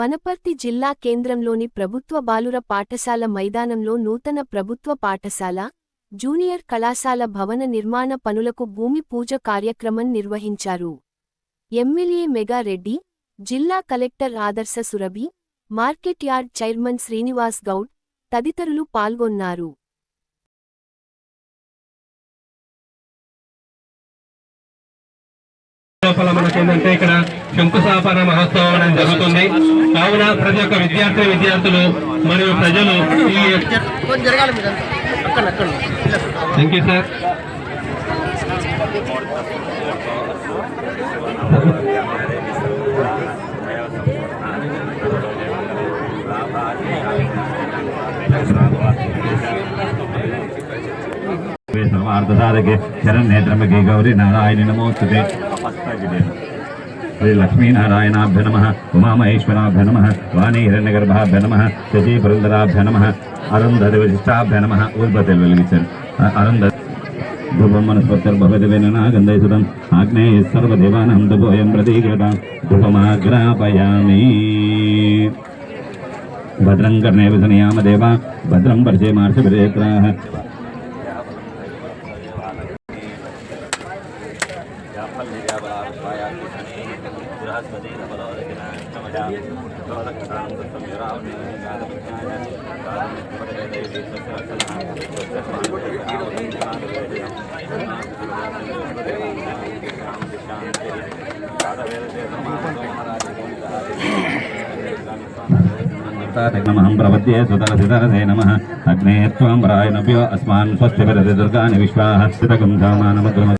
వనపర్తి జిల్లా కేంద్రంలోని ప్రభుత్వ బాలుర పాఠశాల మైదానంలో నూతన ప్రభుత్వ పాఠశాల జూనియర్ కళాశాల భవన నిర్మాణ పనులకు భూమి పూజ కార్యక్రమం నిర్వహించారు. ఎమ్మెల్యే మెగారెడ్డి జిల్లా collector Adarsh Surabhi market yard chairman Srinivas Goud తదితరులు పాల్గొన్నారు. లోపల మనకు ఏంటంటే ఇక్కడ శంకుస్థాపన మహోత్సవం అనేది జరుగుతుంది. కావున ప్రతి ఒక్క విద్యార్థి విద్యార్థులు మరియు ప్రజలు థ్యాంక్ యూ సార్ ఆర్ధసారకి శరణ్ నేత్రమకి గౌరీ నారాయణ నమోస్తుంది శ్రీ లక్ష్మీనారాయణాభ్య నమ ఉమామహేశ్వరాభ్య నమ వాణి హిరణ్య హిరణ్యగర్భాభ్య నమ శశీ బృందరాభ్య నమ అరుంధతి విశిష్టాభ్య నమ ఊర్పతలు వెలిగించారు అరుంధతి ధ్రువం మనస్పత్తిర్భవతివేనా గంధేశ్వరం ఆగ్నేయ సర్వదేవానం ధ్రువోయం ప్రతీకృత. ధ్రువమాగ్రాపయామి. భద్రం కర్ణే విధనయామ దేవ భద్రం పరిచయమార్ష విరేత్రా الراس مدينة ولا ولكن كما ولك تعلم قسم يرى من هذا المكان تعلم قبل يدي في سلسلة నమహం ప్రవద్యే సుతర సితరసే నమ అగ్నే త్వం రాయణభ్యో అస్మాన్ స్వస్తి ప్రతి దుర్గాని విశ్వాహ స్థితగం ధామానమగ్రమ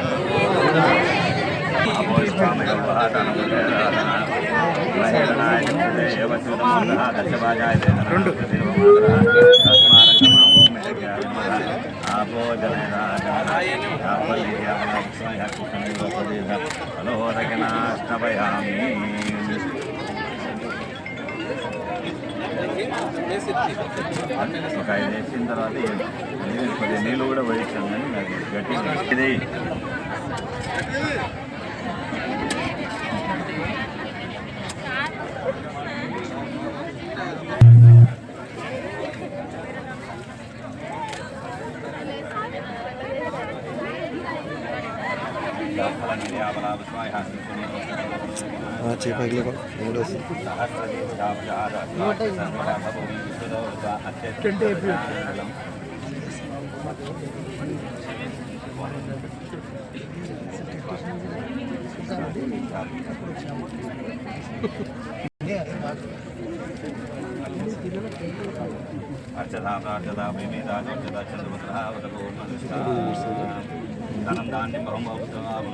రెండు ఒక ఐదు వేసిన తర్వాత నీళ్ళు కొద్దిగా నీళ్ళు కూడా పోయించాం కానీ నాకు గట్టి ఇది हाँ चीफ अगले को बोलो से ट्वेंटी एप्रिल अर्चता अर्चता प्रेमेदा చేపగిలి మూడోసి ధనం ధాన్యం బహుమౌతమాయు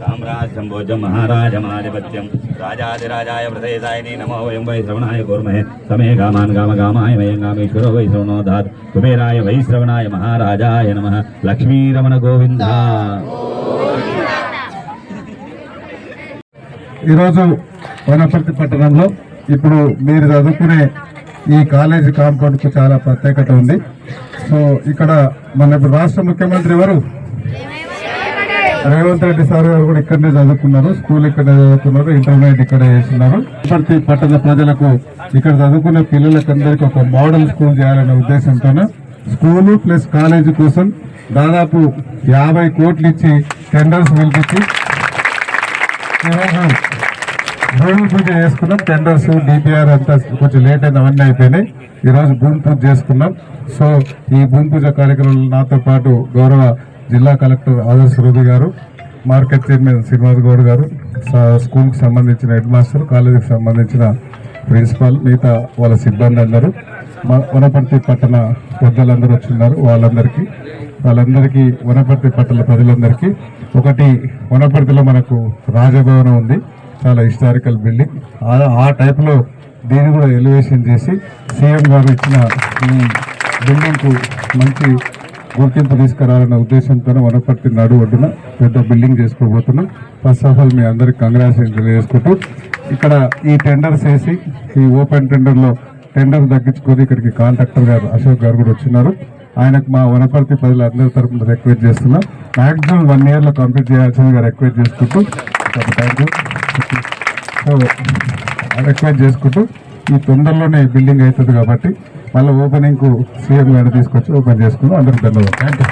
సామ్రాజ్యం భోజం మహారాజమాధిపత్యం. రాజాదిరాజాయ ప్రదేశాయని నమో వయం వై శ్రవణాయ కూర్మహే. సమే గామాన్ కామ గామాయ వయం కామేశ్వరో వై శ్రవణో దాత్ కుబేరాయ వై శ్రవణాయ మహారాజాయ నమ. లక్ష్మీరమణ గోవింద. ఈరోజు వనపర్తి పట్టణంలో ఇప్పుడు మీరు చదువుకునే ఈ కాలేజీ కాంపౌండ్కు చాలా ప్రత్యేకత ఉంది. సో ఇక్కడ మన ఇప్పుడు రాష్ట్ర ముఖ్యమంత్రి ఎవరు? రేవంత్ రెడ్డి సార్ గారు కూడా ఇక్కడనే చదువుకున్నారు. స్కూల్ ఇక్కడనే చదువుకున్నారు. ఇంటర్మీడియట్ ఇక్కడే చేస్తున్నారు. ప్రతి పట్టణ ప్రజలకు ఇక్కడ చదువుకునే పిల్లలకందరికీ ఒక మోడల్ స్కూల్ చేయాలనే ఉద్దేశంతో స్కూలు ప్లస్ కాలేజీ కోసం దాదాపు యాభై కోట్లు ఇచ్చి టెండర్స్ పిలిపించి ఈరోజు భూమి పూజ చేసుకున్నాం టెండర్స్ డిపిఆర్ అంతా కొంచెం లేట్ అయిన అవన్నీ అయిపోయినాయి. ఈ రోజు భూమి పూజ చేసుకున్నాం. సో ఈ భూమి పూజ కార్యక్రమంలో నాతో పాటు గౌరవ జిల్లా కలెక్టర్ ఆదర్శ రూబి గారు మార్కెట్ చైర్మన్ శ్రీనివాస్ గౌడ్ గారు స్కూల్కి సంబంధించిన హెడ్ మాస్టర్ కాలేజీకి సంబంధించిన ప్రిన్సిపాల్ మిగతా వాళ్ళ సిబ్బంది అందరూ. మా వనపర్తి పట్టణ పెద్దలందరూ వచ్చిన్నారు వాళ్ళందరికీ. వాళ్ళందరికీ వనపర్తి పట్టణ ప్రజలందరికీ. ఒకటి వనపర్తిలో మనకు రాజభవనం ఉంది. చాలా హిస్టారికల్ బిల్డింగ్. ఆ- ఆ టైప్లో దీన్ని కూడా ఎలివేషన్ చేసి సీఎం గారు ఇచ్చిన బిల్డింగ్కు మంచి గుర్తింపు తీసుకురావాలన్న ఉద్దేశంతో వనపర్తి నడు ఒడ్డున పెద్ద బిల్డింగ్ చేసుకోబోతున్నాం. ఫస్ట్ ఆఫ్ ఆల్ మీ అందరికి కంగ్రాచులేషన్ తెలియజేసుకుంటూ ఇక్కడ ఈ టెండర్స్ వేసి ఈ ఓపెన్ టెండర్లో టెండర్ తగ్గించుకొని ఇక్కడికి కాంట్రాక్టర్ గారు అశోక్ గారు కూడా వచ్చినారు. ఆయనకు మా వనపర్తి ప్రజలందరి తరఫున రిక్వెస్ట్ చేస్తున్నాం. మ్యాక్సిమం వన్ ఇయర్లో కంప్లీట్ చేయాల్సిందిగా రిక్వెస్ట్ చేసుకుంటూ థ్యాంక్ యూ రిక్వెస్ట్ చేసుకుంటూ ఈ తొందరలోనే బిల్డింగ్ అవుతుంది కాబట్టి మళ్ళీ ఓపెనింగ్కు సీఎం గారు తీసుకొచ్చి ఓపెన్ చేసుకుందాం. అందరికి ధన్యవాదాలు. Thank you